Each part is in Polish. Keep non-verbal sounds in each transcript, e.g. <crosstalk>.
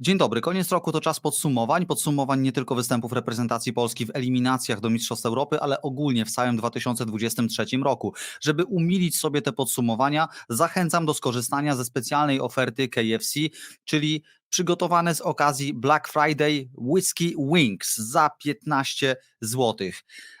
Dzień dobry. Koniec roku to czas podsumowań. Podsumowań nie tylko występów reprezentacji Polski w eliminacjach do Mistrzostw Europy, ale ogólnie w całym 2023 roku. Żeby umilić sobie te podsumowania, zachęcam do skorzystania ze specjalnej oferty KFC, czyli przygotowane z okazji Black Friday Whiskey Wings za 15 zł.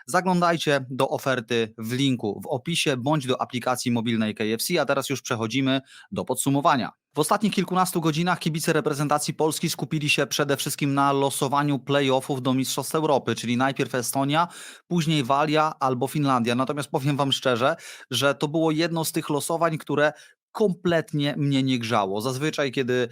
Zaglądajcie do oferty w linku w opisie bądź do aplikacji mobilnej KFC, a teraz już przechodzimy do podsumowania. W ostatnich kilkunastu godzinach kibice reprezentacji Polski skupili się przede wszystkim na losowaniu playoffów do Mistrzostw Europy, czyli najpierw Estonia, później Walia albo Finlandia. Natomiast powiem Wam szczerze, że to było jedno z tych losowań, które kompletnie mnie nie grzało. Zazwyczaj, kiedy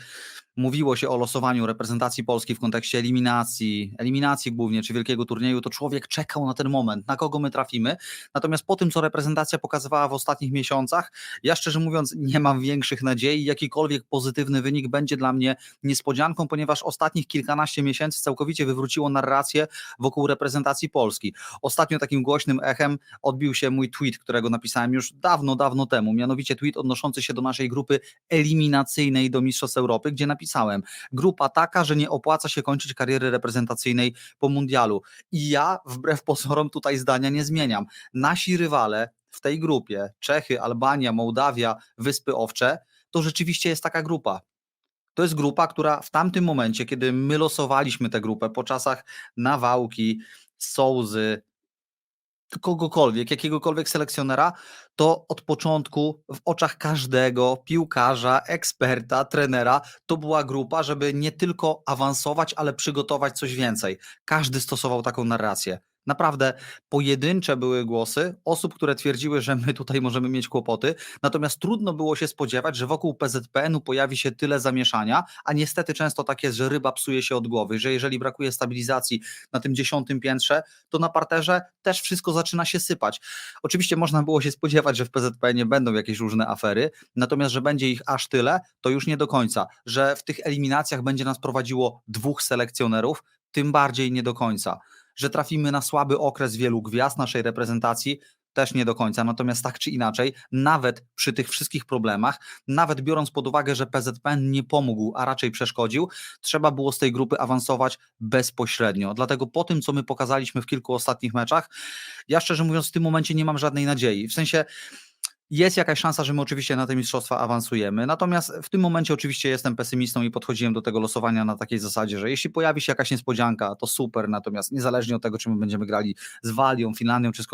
mówiło się o losowaniu reprezentacji Polski w kontekście eliminacji, eliminacji głównie, czy wielkiego turnieju, to człowiek czekał na ten moment, na kogo my trafimy. Natomiast po tym, co reprezentacja pokazywała w ostatnich miesiącach, ja szczerze mówiąc nie mam większych nadziei. Jakikolwiek pozytywny wynik będzie dla mnie niespodzianką, ponieważ ostatnich kilkanaście miesięcy całkowicie wywróciło narrację wokół reprezentacji Polski. Ostatnio takim głośnym echem odbił się mój tweet, którego napisałem już dawno, dawno temu, mianowicie tweet odnoszący się do naszej grupy eliminacyjnej do Mistrzostw Europy, gdzie napisałem, grupa taka, że nie opłaca się kończyć kariery reprezentacyjnej po mundialu. I ja wbrew pozorom tutaj zdania nie zmieniam. Nasi rywale w tej grupie, Czechy, Albania, Mołdawia, Wyspy Owcze, to rzeczywiście jest taka grupa. To jest grupa, która w tamtym momencie, kiedy my losowaliśmy tę grupę po czasach Nawałki, Sołzy, kogokolwiek, jakiegokolwiek selekcjonera, to od początku w oczach każdego piłkarza, eksperta, trenera, to była grupa, żeby nie tylko awansować, ale przygotować coś więcej. Każdy stosował taką narrację. Naprawdę pojedyncze były głosy osób, które twierdziły, że my tutaj możemy mieć kłopoty, natomiast trudno było się spodziewać, że wokół PZPN-u pojawi się tyle zamieszania, a niestety często tak jest, że ryba psuje się od głowy, że jeżeli brakuje stabilizacji na tym dziesiątym piętrze, to na parterze też wszystko zaczyna się sypać. Oczywiście można było się spodziewać, że w PZPN-ie będą jakieś różne afery, natomiast, że będzie ich aż tyle, to już nie do końca. Że w tych eliminacjach będzie nas prowadziło dwóch selekcjonerów, tym bardziej nie do końca że trafimy na słaby okres wielu gwiazd naszej reprezentacji, też nie do końca. Natomiast tak czy inaczej, nawet przy tych wszystkich problemach, nawet biorąc pod uwagę, że PZPN nie pomógł, a raczej przeszkodził, trzeba było z tej grupy awansować bezpośrednio. Dlatego po tym, co my pokazaliśmy w kilku ostatnich meczach, ja szczerze mówiąc w tym momencie nie mam żadnej nadziei. W sensie jest jakaś szansa, że my oczywiście na te mistrzostwa awansujemy. Natomiast w tym momencie oczywiście jestem pesymistą i podchodziłem do tego losowania na takiej zasadzie, że jeśli pojawi się jakaś niespodzianka, to super, natomiast niezależnie od tego, czy my będziemy grali z Walią, Finlandią czy z,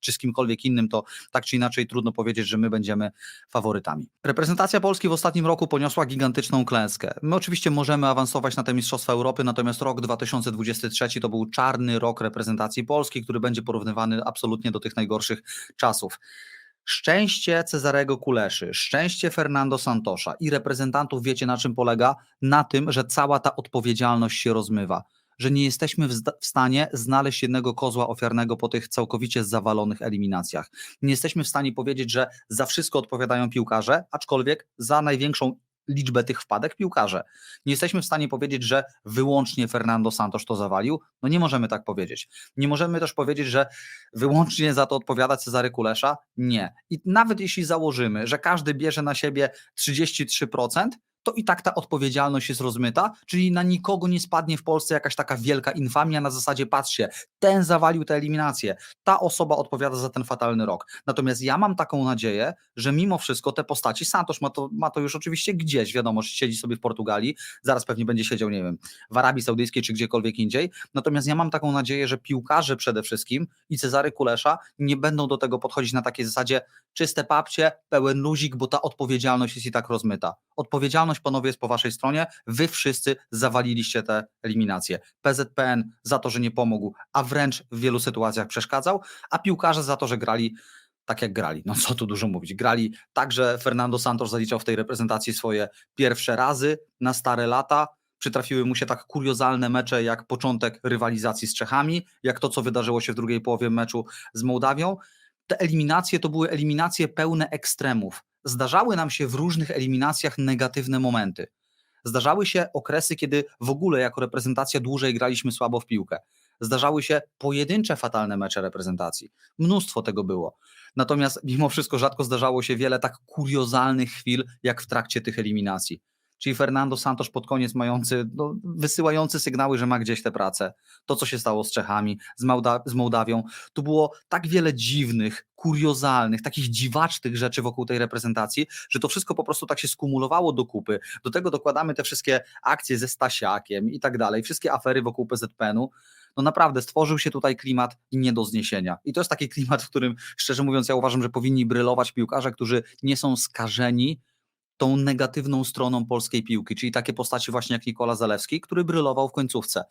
czy z kimkolwiek innym, to tak czy inaczej trudno powiedzieć, że my będziemy faworytami. Reprezentacja Polski w ostatnim roku poniosła gigantyczną klęskę. My oczywiście możemy awansować na te mistrzostwa Europy, natomiast rok 2023 to był czarny rok reprezentacji Polski, który będzie porównywany absolutnie do tych najgorszych czasów. Szczęście Cezarego Kuleszy, szczęście Fernando Santosza i reprezentantów wiecie na czym polega? Na tym, że cała ta odpowiedzialność się rozmywa. Że nie jesteśmy w, w stanie znaleźć jednego kozła ofiarnego po tych całkowicie zawalonych eliminacjach. Nie jesteśmy w stanie powiedzieć, że za wszystko odpowiadają piłkarze, aczkolwiek za największą liczbę tych wpadek piłkarze. Nie jesteśmy w stanie powiedzieć, że wyłącznie Fernando Santos to zawalił. No nie możemy tak powiedzieć. Nie możemy też powiedzieć, że wyłącznie za to odpowiada Cezary Kulesza. Nie. I nawet jeśli założymy, że każdy bierze na siebie 33%, to i tak ta odpowiedzialność jest rozmyta, czyli na nikogo nie spadnie w Polsce jakaś taka wielka infamia na zasadzie patrzcie, ten zawalił tę eliminację, ta osoba odpowiada za ten fatalny rok. Natomiast ja mam taką nadzieję, że mimo wszystko te postaci, Santos ma to, ma to już oczywiście gdzieś, wiadomo, że siedzi sobie w Portugalii, zaraz pewnie będzie siedział, nie wiem, w Arabii Saudyjskiej czy gdziekolwiek indziej, natomiast ja mam taką nadzieję, że piłkarze przede wszystkim i Cezary Kulesza nie będą do tego podchodzić na takiej zasadzie czyste papcie, pełen luzik, bo ta odpowiedzialność jest i tak rozmyta. Odpowiedzialność odpowiedzialność, panowie, jest po waszej stronie. Wy wszyscy zawaliliście te eliminacje. PZPN za to, że nie pomógł, a wręcz w wielu sytuacjach przeszkadzał, a piłkarze za to, że grali tak jak grali. No co tu dużo mówić. Grali tak, że Fernando Santos zaliczał w tej reprezentacji swoje pierwsze razy na stare lata. Przytrafiły mu się tak kuriozalne mecze jak początek rywalizacji z Czechami, jak to, co wydarzyło się w drugiej połowie meczu z Mołdawią. Te eliminacje to były eliminacje pełne ekstremów zdarzały nam się w różnych eliminacjach negatywne momenty. Zdarzały się okresy, kiedy w ogóle jako reprezentacja dłużej graliśmy słabo w piłkę. Zdarzały się pojedyncze fatalne mecze reprezentacji. Mnóstwo tego było. Natomiast mimo wszystko rzadko zdarzało się wiele tak kuriozalnych chwil, jak w trakcie tych eliminacji. Czyli Fernando Santos pod koniec mający, no, wysyłający sygnały, że ma gdzieś tę pracę. To, co się stało z Czechami, z, Mołda- z Mołdawią, tu było tak wiele dziwnych, kuriozalnych, takich dziwacznych rzeczy wokół tej reprezentacji, że to wszystko po prostu tak się skumulowało do kupy. Do tego dokładamy te wszystkie akcje ze Stasiakiem i tak dalej, wszystkie afery wokół PZPN-u. No naprawdę stworzył się tutaj klimat nie do zniesienia. I to jest taki klimat, w którym, szczerze mówiąc, ja uważam, że powinni brylować piłkarze, którzy nie są skażeni tą negatywną stroną polskiej piłki, czyli takie postaci właśnie jak Nikola Zalewski, który brylował w końcówce.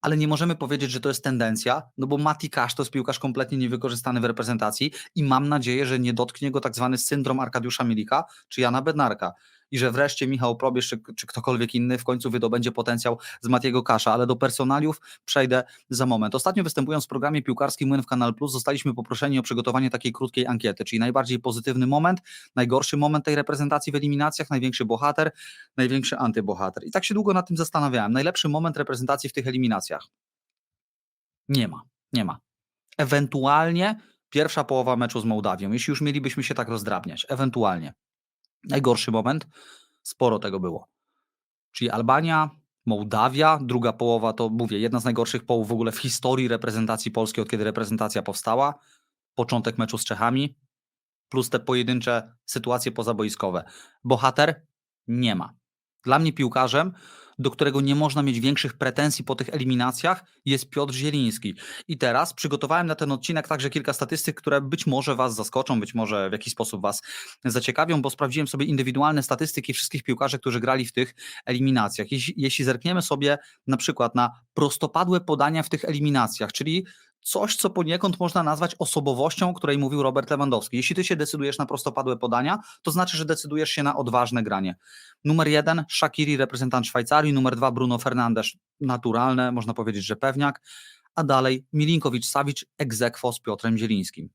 Ale nie możemy powiedzieć, że to jest tendencja, no bo Mati Kasz to jest piłkarz kompletnie niewykorzystany w reprezentacji i mam nadzieję, że nie dotknie go tak zwany syndrom Arkadiusza Milika czy Jana Bednarka i że wreszcie Michał Probierz czy, czy ktokolwiek inny w końcu wydobędzie potencjał z Matiego Kasza, ale do personaliów przejdę za moment. Ostatnio występując w programie piłkarskim Młyn w Kanal Plus zostaliśmy poproszeni o przygotowanie takiej krótkiej ankiety, czyli najbardziej pozytywny moment, najgorszy moment tej reprezentacji w eliminacjach, największy bohater, największy antybohater. I tak się długo nad tym zastanawiałem. Najlepszy moment reprezentacji w tych eliminacjach? Nie ma, nie ma. Ewentualnie pierwsza połowa meczu z Mołdawią, jeśli już mielibyśmy się tak rozdrabniać, ewentualnie. Najgorszy moment, sporo tego było. Czyli Albania, Mołdawia, druga połowa to mówię, jedna z najgorszych połów w ogóle w historii reprezentacji polskiej, od kiedy reprezentacja powstała. Początek meczu z Czechami, plus te pojedyncze sytuacje pozaboiskowe. Bohater nie ma. Dla mnie piłkarzem, do którego nie można mieć większych pretensji po tych eliminacjach, jest Piotr Zieliński. I teraz przygotowałem na ten odcinek także kilka statystyk, które być może Was zaskoczą, być może w jakiś sposób Was zaciekawią, bo sprawdziłem sobie indywidualne statystyki wszystkich piłkarzy, którzy grali w tych eliminacjach. Jeśli, jeśli zerkniemy sobie na przykład na prostopadłe podania w tych eliminacjach, czyli coś, co poniekąd można nazwać osobowością, o której mówił Robert Lewandowski. Jeśli ty się decydujesz na prostopadłe podania, to znaczy, że decydujesz się na odważne granie. Numer jeden, Shakiri, reprezentant Szwajcarii, numer dwa, Bruno Fernandes, naturalne, można powiedzieć, że pewniak, a dalej Milinkowicz-Savic, egzekwo z Piotrem Zielińskim.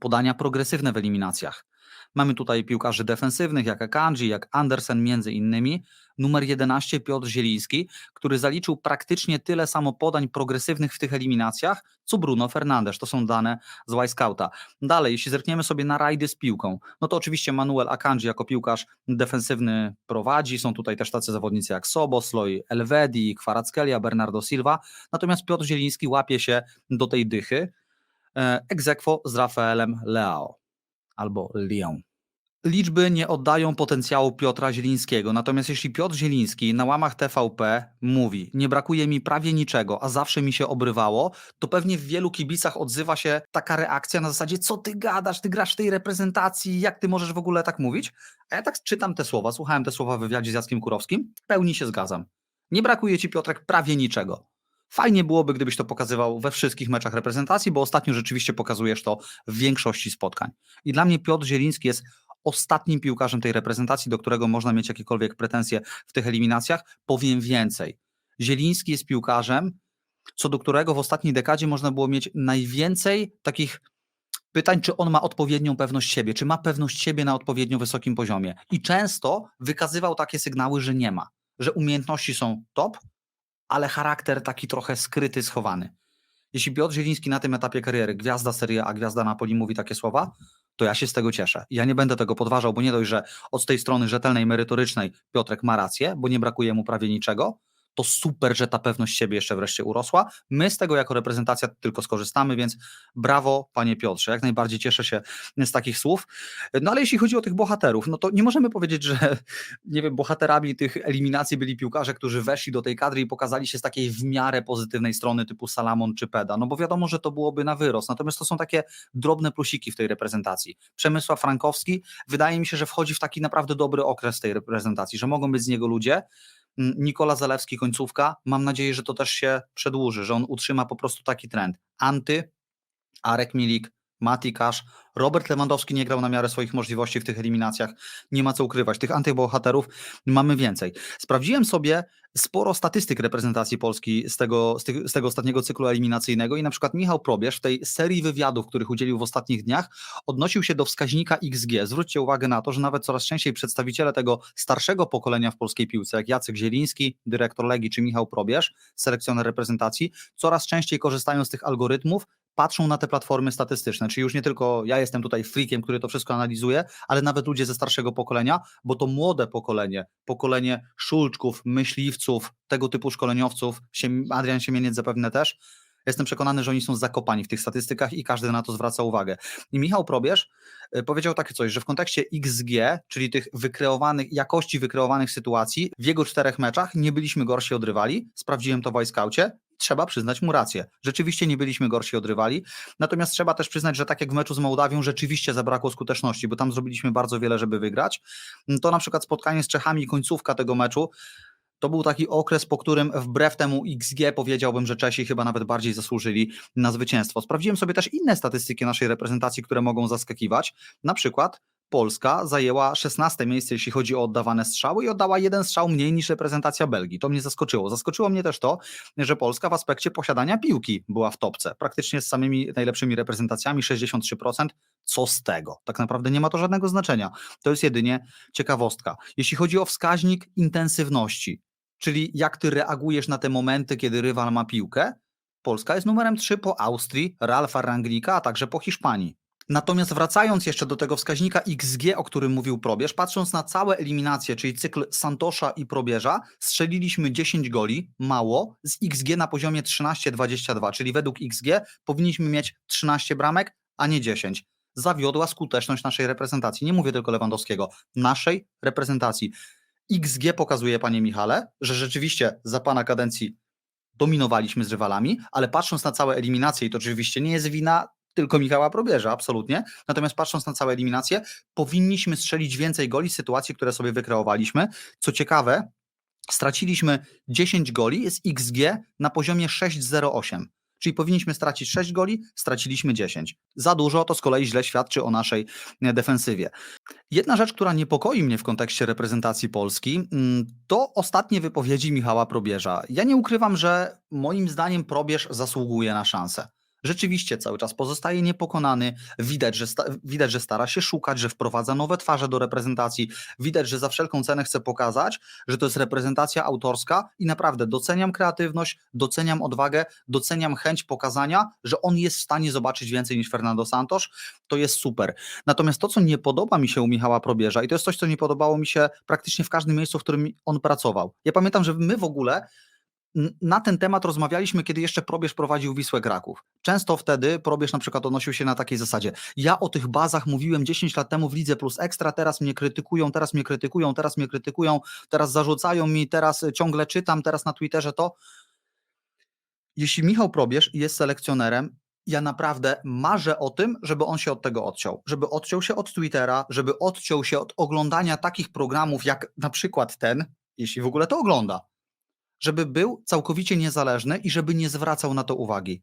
Podania progresywne w eliminacjach. Mamy tutaj piłkarzy defensywnych, jak Akanji, jak Andersen między innymi. Numer 11 Piotr Zieliński, który zaliczył praktycznie tyle samo podań progresywnych w tych eliminacjach, co Bruno Fernandes. To są dane z Wiseouta. Dalej, jeśli zerkniemy sobie na rajdy z piłką, no to oczywiście Manuel Akanji jako piłkarz defensywny prowadzi. Są tutaj też tacy zawodnicy jak Sobosloj, Elvedi, Kwarackelia, Bernardo Silva. Natomiast Piotr Zieliński łapie się do tej dychy. Egzekwo z Rafaelem Leao albo Lyon. Liczby nie oddają potencjału Piotra Zielińskiego, natomiast jeśli Piotr Zieliński na łamach TVP mówi, nie brakuje mi prawie niczego, a zawsze mi się obrywało, to pewnie w wielu kibicach odzywa się taka reakcja na zasadzie, co ty gadasz, ty grasz w tej reprezentacji, jak ty możesz w ogóle tak mówić? A ja tak czytam te słowa, słuchałem te słowa w wywiadzie z Jackiem Kurowskim, w pełni się zgadzam. Nie brakuje ci Piotrek prawie niczego. Fajnie byłoby, gdybyś to pokazywał we wszystkich meczach reprezentacji, bo ostatnio rzeczywiście pokazujesz to w większości spotkań. I dla mnie Piotr Zieliński jest ostatnim piłkarzem tej reprezentacji, do którego można mieć jakiekolwiek pretensje w tych eliminacjach. Powiem więcej. Zieliński jest piłkarzem, co do którego w ostatniej dekadzie można było mieć najwięcej takich pytań, czy on ma odpowiednią pewność siebie, czy ma pewność siebie na odpowiednio wysokim poziomie. I często wykazywał takie sygnały, że nie ma, że umiejętności są top, ale charakter taki trochę skryty, schowany. Jeśli Piotr Zieliński na tym etapie kariery, gwiazda Serie A, gwiazda Napoli mówi takie słowa, to ja się z tego cieszę. Ja nie będę tego podważał, bo nie dość, że od tej strony rzetelnej, merytorycznej Piotrek ma rację, bo nie brakuje mu prawie niczego, to super, że ta pewność siebie jeszcze wreszcie urosła. My z tego jako reprezentacja tylko skorzystamy, więc brawo, panie Piotrze. Jak najbardziej cieszę się z takich słów. No ale jeśli chodzi o tych bohaterów, no to nie możemy powiedzieć, że nie wiem, bohaterami tych eliminacji byli piłkarze, którzy weszli do tej kadry i pokazali się z takiej w miarę pozytywnej strony typu Salamon czy Peda. No bo wiadomo, że to byłoby na wyrost. Natomiast to są takie drobne plusiki w tej reprezentacji. Przemysław Frankowski wydaje mi się, że wchodzi w taki naprawdę dobry okres tej reprezentacji, że mogą być z niego ludzie, Nikola Zalewski końcówka. Mam nadzieję, że to też się przedłuży, że on utrzyma po prostu taki trend. Anty, Arek Milik, Mati Kasz, Robert Lewandowski nie grał na miarę swoich możliwości w tych eliminacjach. Nie ma co ukrywać. Tych antybohaterów mamy więcej. Sprawdziłem sobie sporo statystyk reprezentacji Polski z tego, z, tych, z tego ostatniego cyklu eliminacyjnego i na przykład Michał Probierz w tej serii wywiadów, których udzielił w ostatnich dniach, odnosił się do wskaźnika XG. Zwróćcie uwagę na to, że nawet coraz częściej przedstawiciele tego starszego pokolenia w polskiej piłce, jak Jacek Zieliński, dyrektor Legii, czy Michał Probierz, selekcjoner reprezentacji, coraz częściej korzystają z tych algorytmów patrzą na te platformy statystyczne, czyli już nie tylko ja jestem tutaj freakiem, który to wszystko analizuje, ale nawet ludzie ze starszego pokolenia, bo to młode pokolenie, pokolenie szulczków, myśliwców, tego typu szkoleniowców, Adrian Siemieniec zapewne też, jestem przekonany, że oni są zakopani w tych statystykach i każdy na to zwraca uwagę. I Michał Probierz y, powiedział takie coś, że w kontekście XG, czyli tych wykreowanych, jakości wykreowanych sytuacji, w jego czterech meczach nie byliśmy gorsi od rywali. Sprawdziłem to w Wojskaucie. Trzeba przyznać mu rację. Rzeczywiście nie byliśmy gorsi od rywali. Natomiast trzeba też przyznać, że tak jak w meczu z Mołdawią, rzeczywiście zabrakło skuteczności, bo tam zrobiliśmy bardzo wiele, żeby wygrać. To na przykład spotkanie z Czechami końcówka tego meczu. To był taki okres, po którym wbrew temu XG powiedziałbym, że Czesi chyba nawet bardziej zasłużyli na zwycięstwo. Sprawdziłem sobie też inne statystyki naszej reprezentacji, które mogą zaskakiwać. Na przykład Polska zajęła 16 miejsce, jeśli chodzi o oddawane strzały i oddała jeden strzał mniej niż reprezentacja Belgii. To mnie zaskoczyło. Zaskoczyło mnie też to, że Polska w aspekcie posiadania piłki była w topce. Praktycznie z samymi najlepszymi reprezentacjami 63%. Co z tego? Tak naprawdę nie ma to żadnego znaczenia. To jest jedynie ciekawostka. Jeśli chodzi o wskaźnik intensywności, czyli jak ty reagujesz na te momenty, kiedy rywal ma piłkę, Polska jest numerem 3 po Austrii, Ralfa Rangnika, a także po Hiszpanii. Natomiast wracając jeszcze do tego wskaźnika XG, o którym mówił Probierz, patrząc na całe eliminacje, czyli cykl Santosza i Probierza, strzeliliśmy 10 goli, mało, z XG na poziomie 13-22, czyli według XG powinniśmy mieć 13 bramek, a nie 10. Zawiodła skuteczność naszej reprezentacji. Nie mówię tylko Lewandowskiego, naszej reprezentacji. XG pokazuje, panie Michale, że rzeczywiście za pana kadencji dominowaliśmy z rywalami, ale patrząc na całe eliminacje, i to oczywiście nie jest wina tylko Michała Probierza, absolutnie, natomiast patrząc na całe eliminacje, powinniśmy strzelić więcej goli z sytuacji, które sobie wykreowaliśmy. Co ciekawe, straciliśmy 10 goli z XG na poziomie 6,08. Czyli powinniśmy stracić 6 goli, straciliśmy 10. Za dużo to z kolei źle świadczy o naszej e, defensywie. Jedna rzecz, która niepokoi mnie w kontekście reprezentacji Polski, mm, to ostatnie wypowiedzi Michała Probierza. Ja nie ukrywam, że moim zdaniem Probierz zasługuje na szansę. Rzeczywiście cały czas pozostaje niepokonany. Widać że, widać, że stara się szukać, że wprowadza nowe twarze do reprezentacji. Widać, że za wszelką cenę chce pokazać, że to jest reprezentacja autorska i naprawdę doceniam kreatywność, doceniam odwagę, doceniam chęć pokazania, że on jest w stanie zobaczyć więcej niż Fernando Santos. To jest super. Natomiast to, co nie podoba mi się u Michała Probierza, i to jest coś, co nie podobało mi się praktycznie w każdym miejscu, w którym on pracował. Ja pamiętam, że my w ogóle na ten temat rozmawialiśmy, kiedy jeszcze Probierz prowadził Wisłę Kraków. Często wtedy Probierz na przykład odnosił się na takiej zasadzie. Ja o tych bazach mówiłem 10 lat temu w Lidze Plus Ekstra, teraz mnie krytykują, teraz mnie krytykują, teraz mnie krytykują, teraz zarzucają mi, teraz y, ciągle czytam, teraz na Twitterze to. Jeśli Michał Probierz jest selekcjonerem, ja naprawdę marzę o tym, żeby on się od tego odciął. Żeby odciął się od Twittera, żeby odciął się od oglądania takich programów jak na przykład ten, jeśli w ogóle to ogląda żeby był całkowicie niezależny i żeby nie zwracał na to uwagi.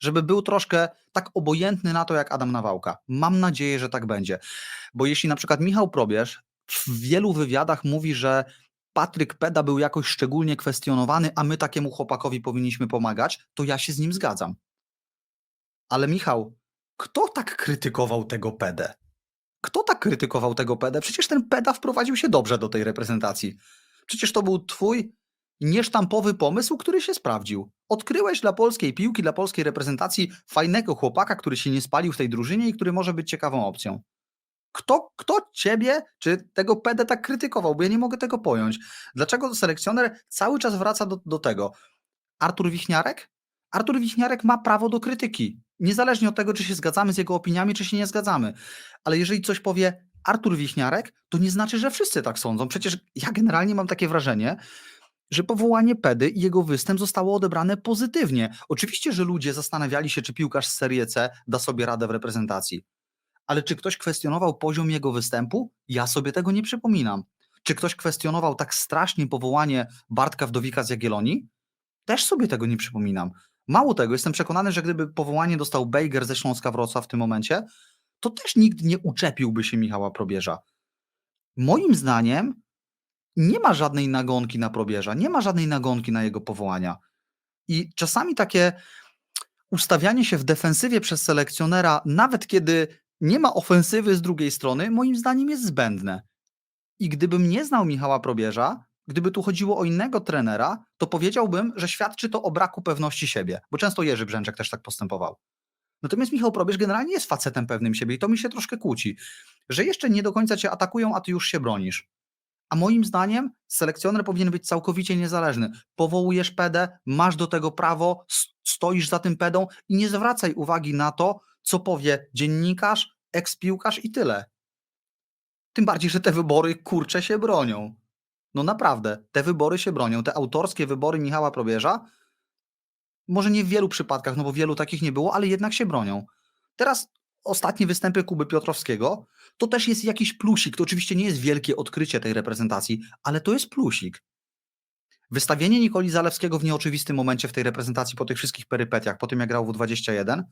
Żeby był troszkę tak obojętny na to, jak Adam Nawałka. Mam nadzieję, że tak będzie. Bo jeśli na przykład Michał Probierz w wielu wywiadach mówi, że Patryk Peda był jakoś szczególnie kwestionowany, a my takiemu chłopakowi powinniśmy pomagać, to ja się z nim zgadzam. Ale Michał, kto tak krytykował tego Pedę? Kto tak krytykował tego Pedę? Przecież ten Peda wprowadził się dobrze do tej reprezentacji. Przecież to był twój niesztampowy pomysł, który się sprawdził. Odkryłeś dla polskiej piłki, dla polskiej reprezentacji fajnego chłopaka, który się nie spalił w tej drużynie i który może być ciekawą opcją. Kto, kto ciebie czy tego pedę tak krytykował? Bo ja nie mogę tego pojąć. Dlaczego selekcjoner cały czas wraca do, do tego? Artur Wichniarek? Artur Wichniarek ma prawo do krytyki. Niezależnie od tego, czy się zgadzamy z jego opiniami, czy się nie zgadzamy. Ale jeżeli coś powie Artur Wichniarek, to nie znaczy, że wszyscy tak sądzą. Przecież ja generalnie mam takie wrażenie, że powołanie Pedy i jego występ zostało odebrane pozytywnie. Oczywiście, że ludzie zastanawiali się, czy piłkarz z Serie C da sobie radę w reprezentacji. Ale czy ktoś kwestionował poziom jego występu? Ja sobie tego nie przypominam. Czy ktoś kwestionował tak strasznie powołanie Bartka Wdowika z Jagiellonii? Też sobie tego nie przypominam. Mało tego, jestem przekonany, że gdyby powołanie dostał Bejger ze Śląska Wrocław w tym momencie, to też nikt nie uczepiłby się Michała Probierza. Moim zdaniem nie ma żadnej nagonki na probierza, nie ma żadnej nagonki na jego powołania. I czasami takie ustawianie się w defensywie przez selekcjonera, nawet kiedy nie ma ofensywy z drugiej strony, moim zdaniem jest zbędne. I gdybym nie znał Michała Probierza, gdyby tu chodziło o innego trenera, to powiedziałbym, że świadczy to o braku pewności siebie, bo często Jerzy Brzęczek też tak postępował. Natomiast Michał Probierz generalnie jest facetem pewnym siebie i to mi się troszkę kłóci, że jeszcze nie do końca cię atakują, a ty już się bronisz. A moim zdaniem selekcjoner powinien być całkowicie niezależny. Powołujesz pedę, masz do tego prawo, stoisz za tym pedą i nie zwracaj uwagi na to, co powie dziennikarz, ekspiłkarz i tyle. Tym bardziej, że te wybory kurcze się bronią. No naprawdę, te wybory się bronią. Te autorskie wybory Michała Probierza, może nie w wielu przypadkach, no bo wielu takich nie było, ale jednak się bronią. Teraz ostatnie występy Kuby Piotrowskiego, to też jest jakiś plusik. To oczywiście nie jest wielkie odkrycie tej reprezentacji, ale to jest plusik. Wystawienie Nikoli Zalewskiego w nieoczywistym momencie w tej reprezentacji po tych wszystkich perypetiach, po tym jak grał w 21,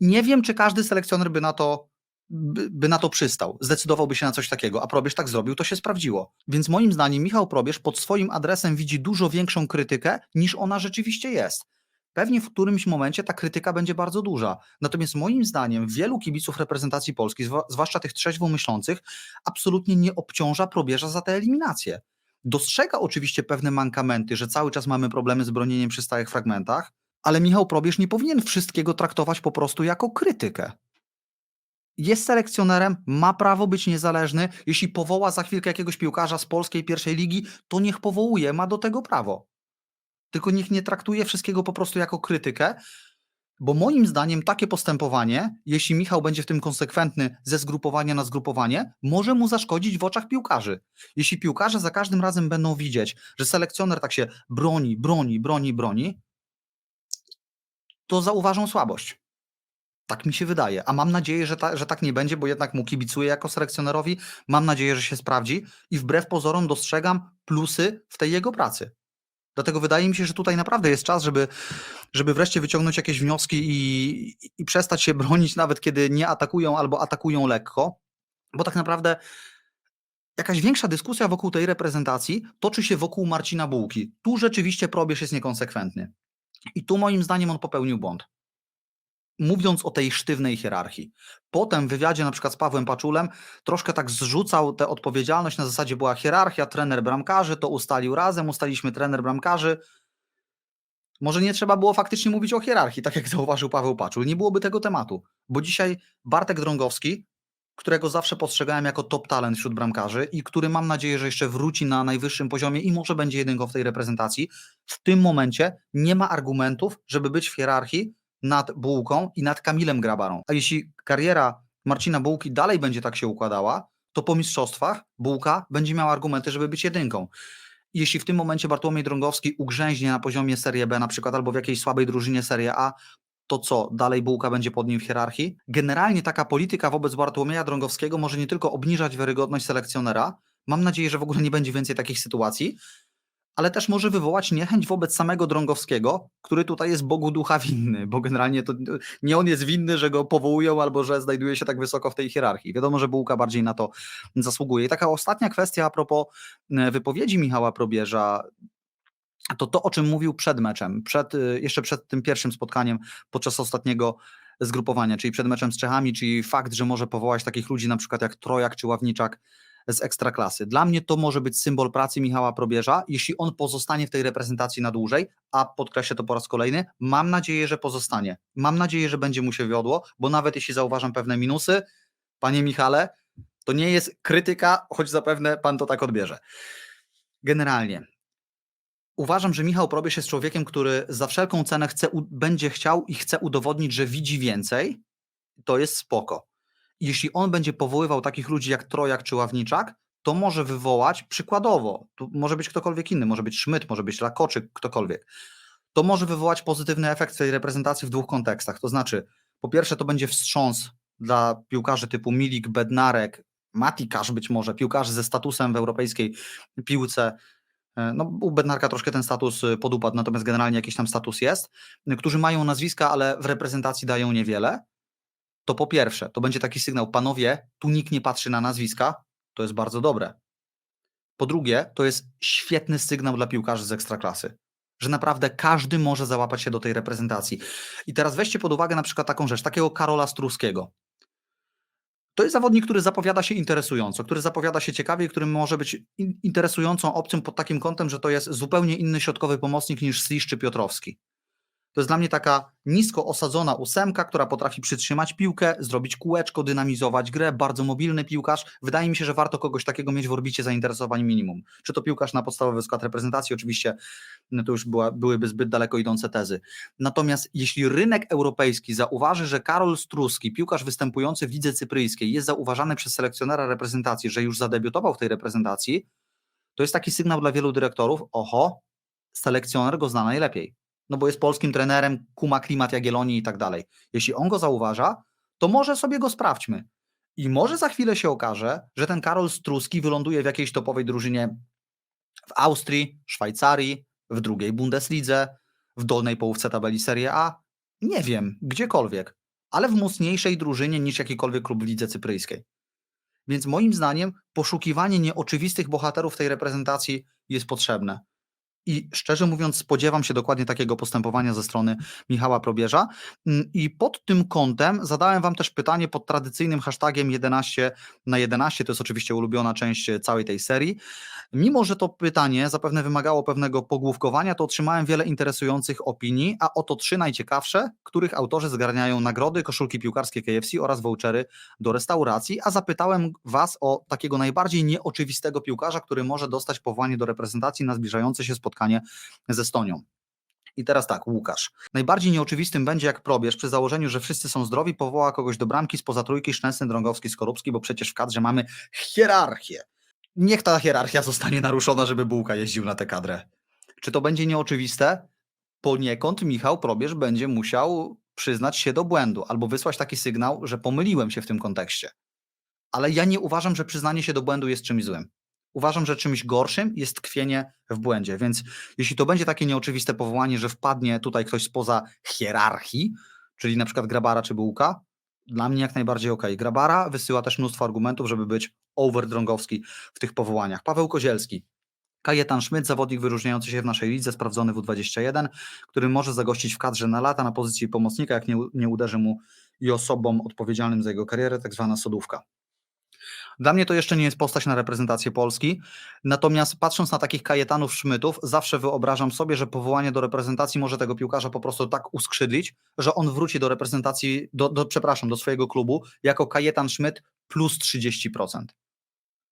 nie wiem, czy każdy selekcjoner by na to by, by na to przystał, zdecydowałby się na coś takiego, a Probierz tak zrobił, to się sprawdziło. Więc moim zdaniem Michał Probierz pod swoim adresem widzi dużo większą krytykę, niż ona rzeczywiście jest. Pewnie w którymś momencie ta krytyka będzie bardzo duża. Natomiast moim zdaniem wielu kibiców reprezentacji Polski, zwłaszcza tych trzeźwo myślących, absolutnie nie obciąża Probierza za te eliminacje. Dostrzega oczywiście pewne mankamenty, że cały czas mamy problemy z bronieniem przy stałych fragmentach, ale Michał Probierz nie powinien wszystkiego traktować po prostu jako krytykę jest selekcjonerem, ma prawo być niezależny. Jeśli powoła za chwilkę jakiegoś piłkarza z polskiej pierwszej ligi, to niech powołuje, ma do tego prawo. Tylko niech nie traktuje wszystkiego po prostu jako krytykę, bo moim zdaniem takie postępowanie, jeśli Michał będzie w tym konsekwentny ze zgrupowania na zgrupowanie, może mu zaszkodzić w oczach piłkarzy. Jeśli piłkarze za każdym razem będą widzieć, że selekcjoner tak się broni, broni, broni, broni, to zauważą słabość. Tak mi się wydaje. A mam nadzieję, że, ta, że tak nie będzie, bo jednak mu kibicuję jako selekcjonerowi. Mam nadzieję, że się sprawdzi i wbrew pozorom dostrzegam plusy w tej jego pracy. Dlatego wydaje mi się, że tutaj naprawdę jest czas, żeby, żeby wreszcie wyciągnąć jakieś wnioski i, i przestać się bronić, nawet kiedy nie atakują albo atakują lekko, bo tak naprawdę jakaś większa dyskusja wokół tej reprezentacji toczy się wokół Marcina Bułki. Tu rzeczywiście Probierz jest niekonsekwentny. I tu moim zdaniem on popełnił błąd mówiąc o tej sztywnej hierarchii. Potem w wywiadzie na przykład z Pawłem Paczulem troszkę tak zrzucał tę odpowiedzialność, na zasadzie była hierarchia, trener bramkarzy, to ustalił razem, ustaliśmy trener bramkarzy. Może nie trzeba było faktycznie mówić o hierarchii, tak jak <laughs> zauważył Paweł Paczul, nie byłoby tego tematu, bo dzisiaj Bartek Drągowski, którego zawsze postrzegałem jako top talent wśród bramkarzy i który mam nadzieję, że jeszcze wróci na najwyższym poziomie i może będzie jedynką w tej reprezentacji, w tym momencie nie ma argumentów, żeby być w hierarchii nad Bułką i nad Kamilem Grabarą. A jeśli kariera Marcina Bułki dalej będzie tak się układała, to po mistrzostwach Bułka będzie miał argumenty, żeby być jedynką. Jeśli w tym momencie Bartłomiej Drągowski ugrzęźnie na poziomie Serie B na przykład albo w jakiejś słabej drużynie Serie A, to co, dalej Bułka będzie pod nim w hierarchii? Generalnie taka polityka wobec Bartłomieja Drągowskiego może nie tylko obniżać wiarygodność selekcjonera, mam nadzieję, że w ogóle nie będzie więcej takich sytuacji, ale też może wywołać niechęć wobec samego Drągowskiego, który tutaj jest Bogu ducha winny, bo generalnie to nie on jest winny, że go powołują albo że znajduje się tak wysoko w tej hierarchii. Wiadomo, że Bułka bardziej na to zasługuje. I taka ostatnia kwestia a propos e, wypowiedzi Michała Probierza, to to, o czym mówił przed meczem, przed, y, jeszcze przed tym pierwszym spotkaniem podczas ostatniego zgrupowania, czyli przed meczem z Czechami, czyli fakt, że może powołać takich ludzi na przykład jak Trojak czy Ławniczak z ekstraklasy. Dla mnie to może być symbol pracy Michała Probierza, jeśli on pozostanie w tej reprezentacji na dłużej, a podkreślę to po raz kolejny, mam nadzieję, że pozostanie. Mam nadzieję, że będzie mu się wiodło, bo nawet jeśli zauważam pewne minusy, panie Michale, to nie jest krytyka, choć zapewne pan to tak odbierze. Generalnie, Uważam, że Michał Probierz jest człowiekiem, który za wszelką cenę chce, będzie chciał i chce udowodnić, że widzi więcej. To jest spoko. Jeśli on będzie powoływał takich ludzi jak Trojak czy Ławniczak, to może wywołać, przykładowo, tu może być ktokolwiek inny, może być Szmyt, może być Lakoczyk, ktokolwiek. To może wywołać pozytywny efekt tej reprezentacji w dwóch kontekstach. To znaczy, po pierwsze, to będzie wstrząs dla piłkarzy typu Milik, Bednarek, Matikasz być może, piłkarzy ze statusem w europejskiej piłce, E, No, u Bednarka troszkę ten status y, podupadł, natomiast generalnie jakiś tam status jest, y, którzy mają nazwiska, ale w reprezentacji dają niewiele. To po pierwsze, to będzie taki sygnał, panowie, tu nikt nie patrzy na nazwiska, to jest bardzo dobre. Po drugie, to jest świetny sygnał dla piłkarzy z ekstraklasy, że naprawdę każdy może załapać się do tej reprezentacji. I teraz weźcie pod uwagę na przykład taką rzecz, takiego Karola Struskiego. To jest zawodnik, który zapowiada się interesująco, który zapowiada się ciekawie, i który może być in- interesującą opcją pod takim kątem, że to jest zupełnie inny środkowy pomocnik niż Slisz czy Piotrowski. To jest dla mnie taka nisko osadzona ósemka, która potrafi przytrzymać piłkę, zrobić kółeczko, dynamizować grę, bardzo mobilny piłkarz. Wydaje mi się, że warto kogoś takiego mieć w orbicie zainteresowań minimum. Czy to piłkarz na podstawowy skład reprezentacji, oczywiście no to już była, byłyby zbyt daleko idące tezy. Natomiast jeśli rynek europejski zauważy, że Karol Struski, piłkarz występujący w lidze cypryjskiej, jest zauważany przez selekcjonera reprezentacji, że już zadebiutował w tej reprezentacji, to jest taki sygnał dla wielu dyrektorów, oho, selekcjoner go zna najlepiej. No bo jest polskim trenerem, kuma klimat Jagiellonii i tak dalej. Jeśli on go zauważa, to może sobie go sprawdźmy. I może za chwilę się okaże, że ten Karol Struski wyląduje w jakiejś topowej drużynie w Austrii, Szwajcarii, w drugiej Bundeslidze, w dolnej połówce tabeli Serie A. Nie wiem, gdziekolwiek, ale w mocniejszej drużynie niż jakikolwiek klub w lidze cypryjskiej. Więc moim zdaniem poszukiwanie nieoczywistych bohaterów tej reprezentacji jest potrzebne. I szczerze mówiąc, spodziewam się dokładnie takiego postępowania ze strony Michała Probierza. Mm, I pod tym kątem zadałem Wam też pytanie pod tradycyjnym hashtagiem 11 na 11. To jest oczywiście ulubiona część całej tej serii. Mimo, że to pytanie zapewne wymagało pewnego pogłówkowania, to otrzymałem wiele interesujących opinii, a oto trzy najciekawsze, których autorzy zgarniają nagrody, koszulki piłkarskie KFC oraz vouchery do restauracji, a zapytałem Was o takiego najbardziej nieoczywistego piłkarza, który może dostać powołanie do reprezentacji na zbliżające się spotkanie z Estonią. I teraz tak, Łukasz. Najbardziej nieoczywistym będzie, jak probierz, przy założeniu, że wszyscy są zdrowi, powoła kogoś do bramki spoza trójki Szczęsny, Drągowski, Skorupski, bo przecież w kadrze mamy hierarchię. Niech ta hierarchia zostanie naruszona, żeby Bułka jeździł na tę kadrę. Czy to będzie nieoczywiste? Poniekąd Michał Probierz będzie musiał przyznać się do błędu albo wysłać taki sygnał, że pomyliłem się w tym kontekście. Ale ja nie uważam, że przyznanie się do błędu jest czymś złym. Uważam, że czymś gorszym jest tkwienie w błędzie. Więc jeśli to będzie takie nieoczywiste powołanie, że wpadnie tutaj ktoś spoza hierarchii, czyli na przykład Grabara czy Bułka, dla mnie jak najbardziej ok. Grabara wysyła też mnóstwo argumentów, żeby być overdrągowski w tych powołaniach. Paweł Kozielski, Kajetan Szmyt, zawodnik wyróżniający się w naszej lidze, sprawdzony w U21, który może zagościć w kadrze na lata na pozycji pomocnika, jak nie, nie uderzy mu i osobom odpowiedzialnym za jego karierę, tak zwana sodówka. Dla mnie to jeszcze nie jest postać na reprezentację Polski, natomiast patrząc na takich kajetanów Szmytów, zawsze wyobrażam sobie, że powołanie do reprezentacji może tego piłkarza po prostu tak uskrzydlić, że on wróci do reprezentacji, do, do, przepraszam, do swojego klubu jako kajetan Szmyt plus 30%.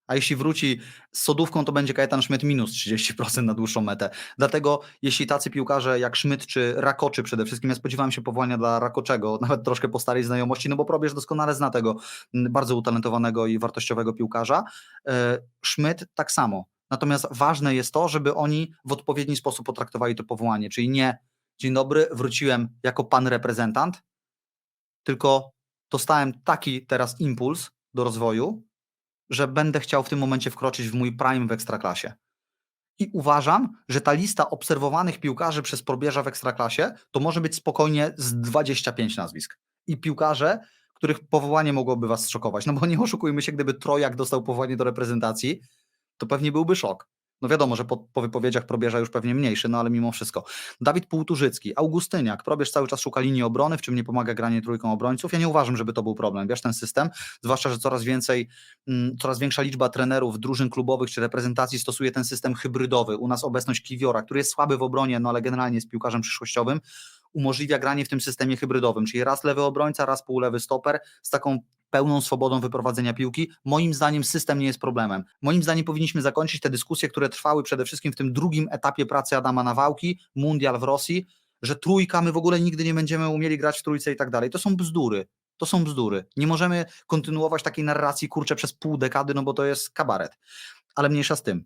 A jeśli wróci z sodówką, to będzie Kajetan Szmyt minus 30% na dłuższą metę. Dlatego jeśli tacy piłkarze jak Szmyt czy Rakoczy przede wszystkim, ja spodziewałem się powołania dla Rakoczego, <laughs> nawet troszkę po starej znajomości, no bo Probierz doskonale zna tego bardzo utalentowanego i wartościowego piłkarza. E, Szmyt tak samo. Natomiast ważne jest to, żeby oni w odpowiedni sposób potraktowali to powołanie, czyli nie dzień dobry, wróciłem jako pan reprezentant, tylko dostałem taki teraz impuls do rozwoju, że będę chciał w tym momencie wkroczyć w mój prime w ekstraklasie. I uważam, że ta lista obserwowanych piłkarzy przez probierza w ekstraklasie to może być spokojnie z 25 nazwisk. I piłkarze, których powołanie mogłoby was szokować. No bo nie oszukujmy się, gdyby Trojak dostał powołanie do reprezentacji, to pewnie byłby szok. No wiadomo, że po, po wypowiedziach probierza już pewnie mniejszy, no ale mimo wszystko. Dawid Półturzycki, Augustyniak, probierz cały czas szuka linii obrony, w czym nie pomaga granie trójką obrońców. Ja nie uważam, żeby to był problem, wiesz, ten system, zwłaszcza, że coraz więcej, mm, coraz większa liczba trenerów, drużyn klubowych czy reprezentacji stosuje ten system hybrydowy. U nas obecność Kiwiora, który jest słaby w obronie, no ale generalnie jest piłkarzem przyszłościowym, umożliwia granie w tym systemie hybrydowym, czyli raz lewy obrońca, raz półlewy stoper z taką pełną swobodą wyprowadzenia piłki. Moim zdaniem system nie jest problemem. Moim zdaniem powinniśmy zakończyć te dyskusje, które trwały przede wszystkim w tym drugim etapie pracy Adama Nawałki, mundial w Rosji, że trójka, my w ogóle nigdy nie będziemy umieli grać w trójce i tak dalej. To są bzdury. To są bzdury. Nie możemy kontynuować takiej narracji, kurczę, przez pół dekady, no bo to jest kabaret. Ale mniejsza z tym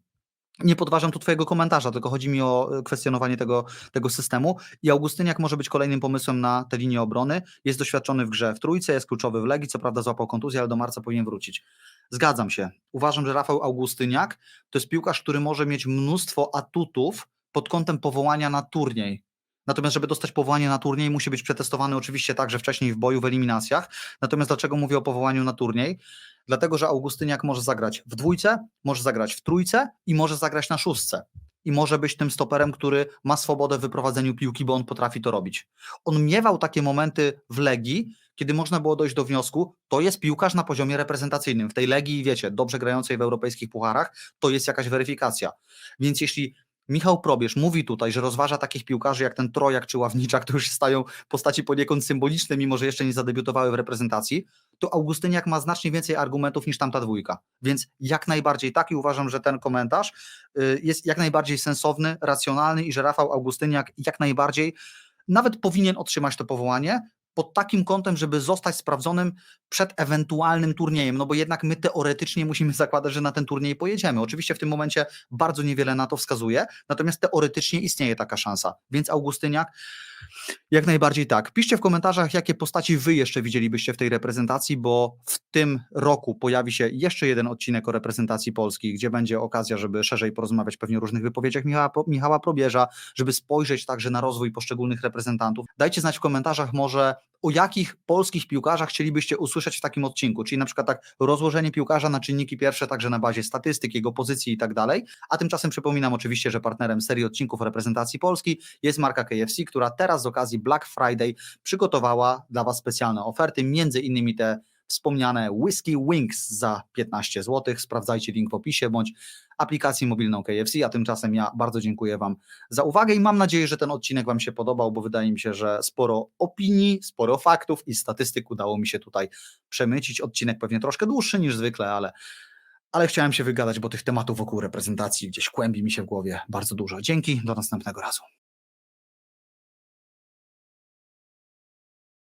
nie podważam tu Twojego komentarza, tylko chodzi mi o e, kwestionowanie tego, tego systemu. I Augustyniak może być kolejnym pomysłem na tę linię obrony. Jest doświadczony w grze w trójce, jest kluczowy w Legii, co prawda złapał kontuzję, ale do marca powinien wrócić. Zgadzam się. Uważam, że Rafał Augustyniak to jest piłkarz, który może mieć mnóstwo atutów pod kątem powołania na turniej. Natomiast, żeby dostać powołanie na turniej, musi być przetestowany oczywiście także wcześniej w boju, w eliminacjach. Natomiast dlaczego mówię o powołaniu na turniej? Dlatego, że Augustyniak może zagrać w dwójce, może zagrać w trójce i może zagrać na szóstce. I może być tym stoperem, który ma swobodę w wyprowadzeniu piłki, bo on potrafi to robić. On miewał takie momenty w Legii, kiedy można było dojść do wniosku, to jest piłkarz na poziomie reprezentacyjnym. W tej Legii, wiecie, dobrze grającej w europejskich pucharach, to jest jakaś weryfikacja. Więc jeśli Michał Probierz mówi tutaj, że rozważa takich piłkarzy jak ten Trojak czy Ławniczak, to już stają postaci poniekąd symboliczne, mimo że jeszcze nie zadebiutowały w reprezentacji, to Augustyniak ma znacznie więcej argumentów niż tamta dwójka. Więc jak najbardziej tak i uważam, że ten komentarz y, jest jak najbardziej sensowny, racjonalny i że Rafał Augustyniak jak najbardziej nawet powinien otrzymać to powołanie pod takim kątem, żeby zostać sprawdzonym przed ewentualnym turniejem, no bo jednak my teoretycznie musimy zakładać, że na ten turniej pojedziemy. Oczywiście w tym momencie bardzo niewiele na to wskazuje, natomiast teoretycznie istnieje taka szansa. Więc Augustyniak jak najbardziej tak. Piszcie w komentarzach, jakie postaci wy jeszcze widzielibyście w tej reprezentacji, bo w tym roku pojawi się jeszcze jeden odcinek o reprezentacji Polski, gdzie będzie okazja, żeby szerzej porozmawiać pewnie o różnych wypowiedziach Michała, Michała Probierza, żeby spojrzeć także na rozwój poszczególnych reprezentantów. Dajcie znać w komentarzach może o jakich polskich piłkarzach chcielibyście usłyszeć w takim odcinku, czyli na przykład tak rozłożenie piłkarza na czynniki pierwsze, także na bazie statystyk, jego pozycji i tak dalej. A tymczasem przypominam oczywiście, że partnerem serii odcinków reprezentacji Polski jest marka KFC, która teraz z okazji Black Friday przygotowała dla Was specjalne oferty, między innymi te wspomniane Whisky Wings za 15 zł. Sprawdzajcie link w opisie bądź aplikacji mobilną KFC, a tymczasem ja bardzo dziękuję Wam za uwagę i mam nadzieję, że ten odcinek Wam się podobał, bo wydaje mi się, że sporo opinii, sporo faktów i statystyk udało mi się tutaj przemycić. Odcinek pewnie troszkę dłuższy niż zwykle, ale, ale chciałem się wygadać, bo tych tematów wokół reprezentacji gdzieś kłębi mi się w głowie bardzo dużo. Dzięki, do następnego razu.